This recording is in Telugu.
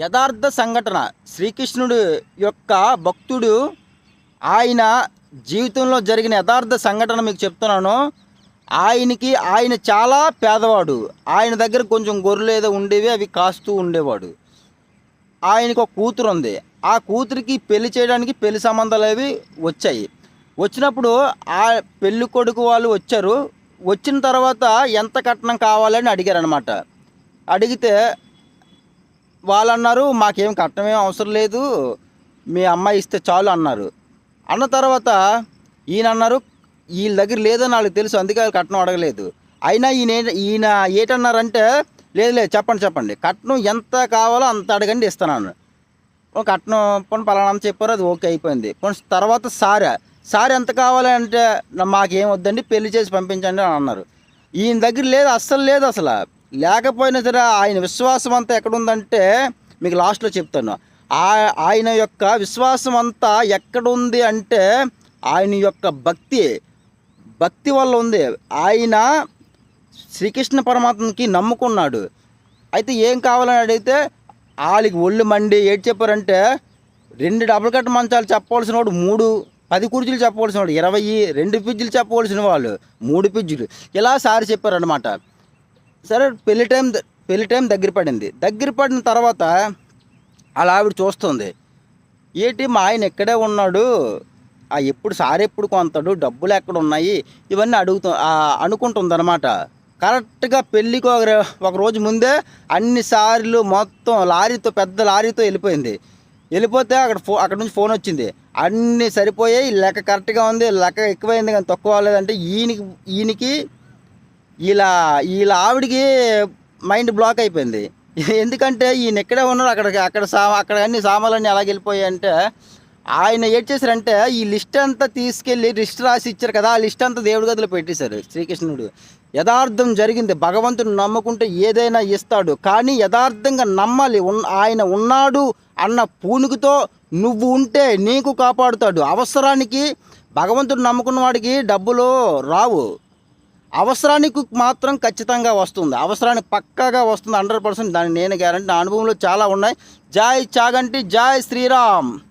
యథార్థ సంఘటన. శ్రీకృష్ణుడు యొక్క భక్తుడు ఆయన జీవితంలో జరిగిన యథార్థ సంఘటన మీకు చెప్తున్నాను. ఆయనకి ఆయన చాలా పేదవాడు. ఆయన దగ్గర కొంచెం గొర్రెలు ఏదో ఉండేవి అవి కాస్తూ ఉండేవాడు. ఆయనకు ఒక కూతురు ఉంది. ఆ కూతురికి పెళ్ళి చేయడానికి పెళ్ళి సంబంధాలు అవి వచ్చాయి. వచ్చినప్పుడు ఆ పెళ్ళి కొడుకు వాళ్ళు వచ్చారు. వచ్చిన తర్వాత ఎంత కట్నం కావాలని అడిగారు అనమాట అడిగితే వాళ్ళు అన్నారు మాకేం కట్నం ఏం అవసరం లేదు మీ అమ్మాయి ఇస్తే చాలు అన్నారు. అన్న తర్వాత ఈయన అన్నారు వీళ్ళ దగ్గర లేదని వాళ్ళకి తెలుసు అందుకే వాళ్ళు కట్నం అడగలేదు. అయినా ఈయన ఈయన ఏటన్నారంటే లేదు లేదు చెప్పండి చెప్పండి కట్నం ఎంత కావాలో అంత అడగండి ఇస్తాను ఓ కట్నం పోనీ పలానా అంత చెప్పారు అది ఓకే అయిపోయింది. పోనీ తర్వాత సారా సార్ ఎంత కావాలి అంటే మాకేం వద్దండి పెళ్ళి చేసి పంపించండి అని అన్నారు. ఈయన దగ్గర లేదు అస్సలు లేదు అసలు. లేకపోయినా సరే ఆయన విశ్వాసం అంతా ఎక్కడుందంటే మీకు లాస్ట్లో చెప్తాను. ఆ- ఆయన యొక్క విశ్వాసం అంతా ఎక్కడుంది అంటే ఆయన యొక్క భక్తి భక్తి వల్ల ఉంది. ఆయన శ్రీకృష్ణ పరమాత్మకి నమ్ముకున్నాడు. అయితే ఏం కావాలని అడిగితే వాళ్ళకి ఒళ్ళు మండి ఏడు చెప్పారంటే రెండు డబుల్ కట్ మంచాలు చెప్పవలసిన వాడు మూడు పది కుర్చీలు చెప్పవలసిన వాడు ఇరవై రెండు పిజ్జులు చెప్పవలసిన వాళ్ళు మూడు పిజ్జులు ఇలా సారి చెప్పారనమాట సరే పెళ్ళి టైం ద- పెళ్ళి టైం దగ్గర పడింది. దగ్గర పడిన తర్వాత అలా ఆవిడ చూస్తుంది. ఏంటి మా ఆయన ఎక్కడే ఉన్నాడు. ఆ ఎప్పుడు సార్ ఎప్పుడు కొంతాడు డబ్బులు ఎక్కడ ఉన్నాయి? ఇవన్నీ అడుగుతూ అనుకుంటుందన్నమాట. కరెక్ట్గా పెళ్ళికి ఒక ఒక రోజు ముందే అన్ని సార్లు మొత్తం లారీతో పెద్ద లారీతో వెళ్ళిపోయింది. వెళ్ళిపోతే అక్కడ ఫో అక్కడ నుంచి ఫోన్ వచ్చింది. అన్నీ సరిపోయాయి లెక్క కరెక్ట్గా ఉంది లెక్క ఎక్కువైంది కానీ తక్కువ అవ్వలేదంటే ఈయనకి ఈయనకి ఇలా వీళ్ళ ఆవిడికి మైండ్ బ్లాక్ అయిపోయింది. ఎందుకంటే ఈయన ఎక్కడే ఉన్నారు అక్కడ అక్కడ సా అక్కడ అన్ని సామాన్లన్నీ అలాగ వెళ్ళిపోయాయి అంటే ఆయన ఏం చేశారంటే ఈ లిస్ట్ అంతా తీసుకెళ్ళి లిస్ట్ రాసి ఇచ్చారు కదా ఆ లిస్ట్ అంతా దేవుడి గదిలో పెట్టేశారు శ్రీకృష్ణుడు. యథార్థం జరిగింది భగవంతుని నమ్ముకుంటే ఏదైనా ఇస్తాడు కానీ యథార్థంగా నమ్మాలి ఉన్- ఆయన ఉన్నాడు అన్న పూనుకుతో నువ్వు ఉంటే నీకు కాపాడుతాడు. అవసరానికి భగవంతుడు నమ్ముకున్న వాడికి డబ్బులు రావు. అవసరానికి మాత్రం ఖచ్చితంగా వస్తుంది. అవసరానికి పక్కాగా వస్తుంది హండ్రెడ్ పర్సెంట్. దాన్ని నేను గ్యారంటీ నా అనుభవంలో చాలా ఉన్నాయి. జాయ్ చాగంటి జాయ్ శ్రీరామ్.